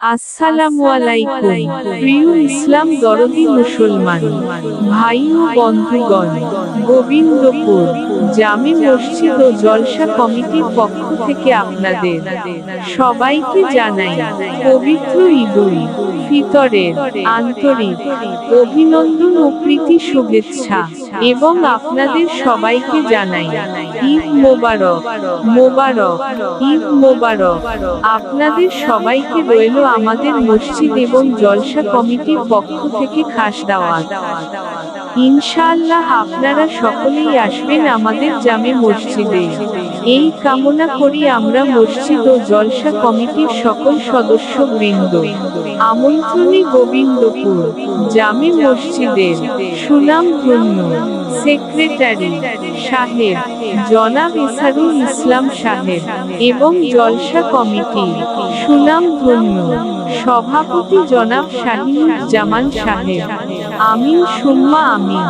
আসসালামু আলাইকুম। প্রিয় ইসলাম দরদি মুসলমান ভাই ও বন্ধুগণ গোবিন্দপুর জামে মসজিদ ও জলসা কমিটির পক্ষ থেকে আপনাদের সবাইকে জানাই পবিত্র ঈদুল ফিতরের আন্তরিক অভিনন্দন ও প্রীতি শুভেচ্ছা এবং আপনাদের সবাইকে জানাই, ঈদ মোবারক মোবারক, ঈদ মোবারক। আপনাদের সবাইকে রইল আমাদের মসজিদ এবং জলসা কমিটির পক্ষ থেকে খাস দাওয়াত। ইনশাআল্লাহ আপনারা সকলেই আসবেন আমাদের জামে মসজিদে। এই কামনা করি আমরা মসজিদ ও জলসা কমিটির সকল সদস্য বৃন্দ আমন্ত্রণে গোবিন্দপুর, জামে মসজিদের সুনাম ধন্য। সেক্রেটারি সাহেব জনাব ইসারুল ইসলাম সাহেব এবং জলসা কমিটি সুনাম ধন্য সভাপতি জনাব শাহিনুজ্জামান সাহেব। আমিন সুম্মা আমিন।